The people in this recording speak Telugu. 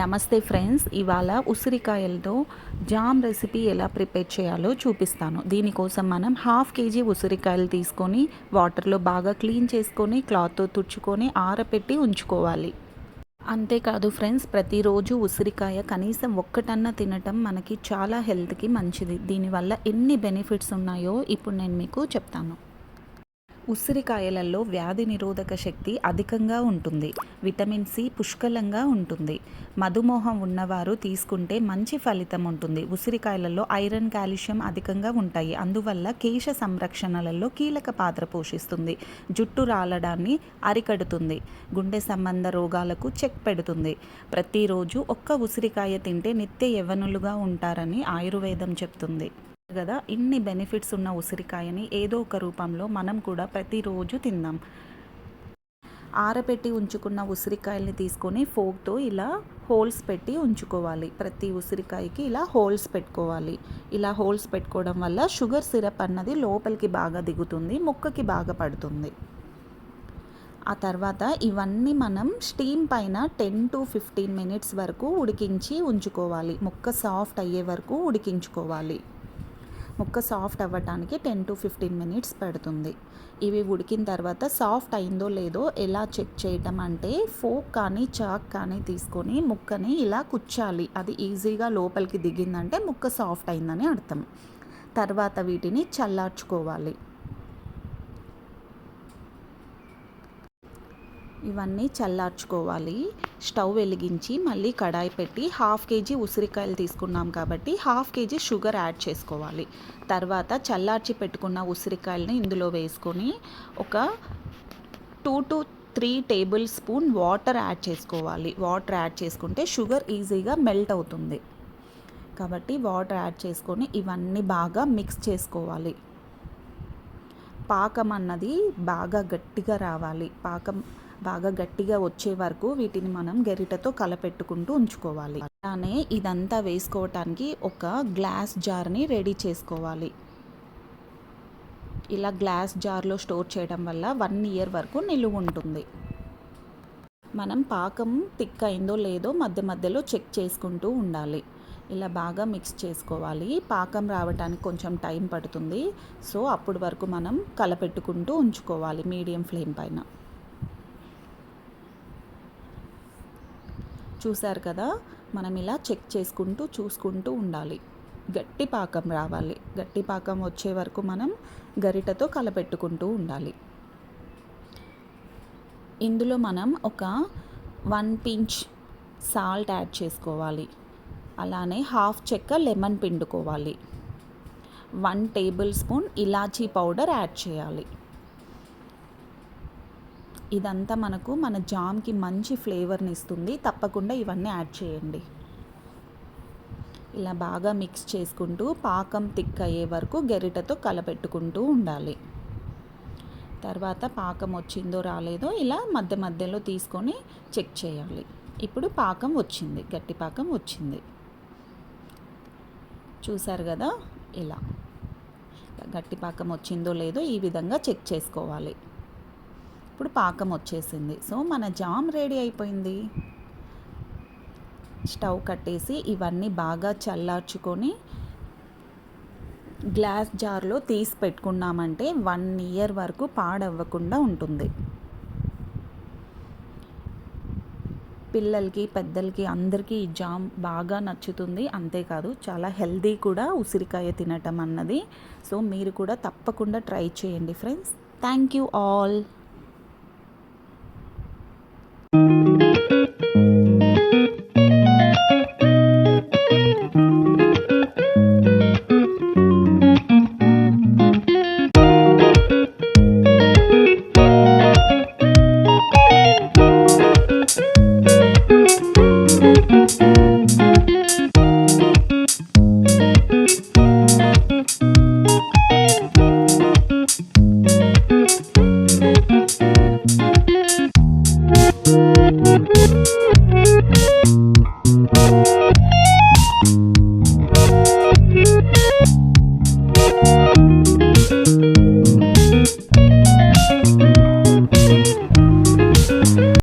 నమస్తే ఫ్రెండ్స్ ఇవాళ ఉసిరికాయలతో జామ్ రెసిపీ ఎలా ప్రిపేర్ చేయాలో చూపిస్తాను. దీనికోసం మనం హాఫ్ కేజీ ఉసిరికాయలు తీసుకొని వాటర్లో బాగా క్లీన్ చేసుకొని క్లాత్తో తుడుచుకొని ఆరపెట్టి ఉంచుకోవాలి. అంతేకాదు ఫ్రెండ్స్ ప్రతిరోజు ఉసిరికాయ కనీసం ఒక్కటన్నా తినటం మనకి చాలా హెల్త్కి మంచిది. దీనివల్ల ఎన్ని బెనిఫిట్స్ ఉన్నాయో ఇప్పుడు నేను మీకు చెప్తాను. ఉసిరికాయలలో వ్యాధి నిరోధక శక్తి అధికంగా ఉంటుంది. విటమిన్ సి పుష్కలంగా ఉంటుంది. మధుమేహం ఉన్నవారు తీసుకుంటే మంచి ఫలితం ఉంటుంది. ఉసిరికాయలలో ఐరన్ కాల్షియం అధికంగా ఉంటాయి. అందువల్ల కేశ సంరక్షణలలో కీలక పాత్ర పోషిస్తుంది. జుట్టు రాలడాన్ని అరికడుతుంది. గుండె సంబంధ రోగాలకు చెక్ పెడుతుంది. ప్రతిరోజు ఒక్క ఉసిరికాయ తింటే నిత్య యవ్వనులుగా ఉంటారని ఆయుర్వేదం చెప్తుంది. కదా ఇన్ని బెనిఫిట్స్ ఉన్న ఉసిరికాయని ఏదో ఒక రూపంలో మనం కూడా ప్రతిరోజు తిందాం. ఆరబెట్టి ఉంచుకున్న ఉసిరికాయల్ని తీసుకొని ఫోక్తో ఇలా హోల్స్ పెట్టి ఉంచుకోవాలి. ప్రతి ఉసిరికాయకి ఇలా హోల్స్ పెట్టుకోవాలి. ఇలా హోల్స్ పెట్టుకోవడం వల్ల షుగర్ సిరప్ అన్నది లోపలికి బాగా దిగుతుంది ముక్కకి బాగా పడుతుంది. ఆ తర్వాత ఇవన్నీ మనం స్టీమ్ పైన టెన్ టు ఫిఫ్టీన్ మినిట్స్ వరకు ఉడికించి ఉంచుకోవాలి. ముక్క సాఫ్ట్ అయ్యే వరకు ఉడికించుకోవాలి. ముక్క సాఫ్ట్ అవ్వటానికి టెన్ టు ఫిఫ్టీన్ మినిట్స్ పడుతుంది. ఇవి ఉడికిన తర్వాత సాఫ్ట్ అయిందో లేదో ఎలా చెక్ చేయటం అంటే ఫోక్ కానీ చాక్ కానీ తీసుకొని ముక్కని ఇలా కుచ్చాలి. అది ఈజీగా లోపలికి దిగిందంటే ముక్క సాఫ్ట్ అయిందని అర్థం. తర్వాత వీటిని చల్లార్చుకోవాలి. ఇవన్నీ చల్లార్చుకోవాలి. స్టవ్ వెలిగించి మళ్ళీ కడాయి పెట్టి హాఫ్ కేజీ ఉసిరికాయలు తీసుకున్నాం కాబట్టి హాఫ్ కేజీ షుగర్ యాడ్ చేసుకోవాలి. తర్వాత చల్లార్చి పెట్టుకున్న ఉసిరికాయలని ఇందులో వేసుకొని ఒక two to three tablespoon water add చేసుకోవాలి. వాటర్ యాడ్ చేసుకుంటే షుగర్ ఈజీగా మెల్ట్ అవుతుంది. కాబట్టి వాటర్ యాడ్ చేసుకొని ఇవన్నీ బాగా మిక్స్ చేసుకోవాలి. పాకం అన్నది బాగా గట్టిగా రావాలి. పాకం బాగా గట్టిగా వచ్చే వరకు వీటిని మనం గరిటతో కలపెట్టుకుంటూ ఉంచుకోవాలి. అలానే ఇదంతా వేసుకోవటానికి ఒక గ్లాస్ జార్ని రెడీ చేసుకోవాలి. ఇలా గ్లాస్ జార్లో స్టోర్ చేయడం వల్ల వన్ ఇయర్ వరకు నిలువ ఉంటుంది. మనం పాకం థిక్ అయిందో లేదో మధ్య మధ్యలో చెక్ చేసుకుంటూ ఉండాలి. ఇలా బాగా మిక్స్ చేసుకోవాలి. పాకం రావడానికి కొంచెం టైం పడుతుంది. సో అప్పటి వరకు మనం కలపెట్టుకుంటూ ఉంచుకోవాలి మీడియం ఫ్లేమ్ పైన. చూసారు కదా మనం ఇలా చెక్ చేసుకుంటూ చూసుకుంటూ ఉండాలి. గట్టి పాకం రావాలి. గట్టి పాకం వచ్చే వరకు మనం గరిటతో కలపెట్టుకుంటూ ఉండాలి. ఇందులో మనం ఒక వన్ పించ్ సాల్ట్ యాడ్ చేసుకోవాలి. అలానే హాఫ్ చెక్క లెమన్ పిండుకోవాలి. వన్ టేబుల్ స్పూన్ ఇలాచీ పౌడర్ యాడ్ చేయాలి. ఇదంతా మనకు మన జామ్కి మంచి ఫ్లేవర్ని ఇస్తుంది. తప్పకుండా ఇవన్నీ యాడ్ చేయండి. ఇలా బాగా మిక్స్ చేసుకుంటూ పాకం థిక్ అయ్యే వరకు గరిటతో కలపెట్టుకుంటూ ఉండాలి. తర్వాత పాకం వచ్చిందో రాలేదో ఇలా మధ్య మధ్యలో తీసుకొని చెక్ చేయాలి. ఇప్పుడు పాకం వచ్చింది. గట్టి పాకం వచ్చింది. చూసారు కదా? ఇలా. గట్టి పాకం వచ్చిందో లేదో ఈ విధంగా చెక్ చేసుకోవాలి. ఇప్పుడు పాకం వచ్చేసింది. సో మన జామ్ రెడీ అయిపోయింది. స్టవ్ కట్టేసి ఇవన్నీ బాగా చల్లార్చుకొని గ్లాస్ జార్లో తీసి పెట్టుకున్నామంటే వన్ ఇయర్ వరకు పాడవ్వకుండా ఉంటుంది. పిల్లలకి పెద్దలకి అందరికీ ఈ జామ్ బాగా నచ్చుతుంది. అంతేకాదు చాలా హెల్దీ కూడా ఉసిరికాయ తినటం అన్నది. సో మీరు కూడా తప్పకుండా ట్రై చేయండి friends. Thank you all.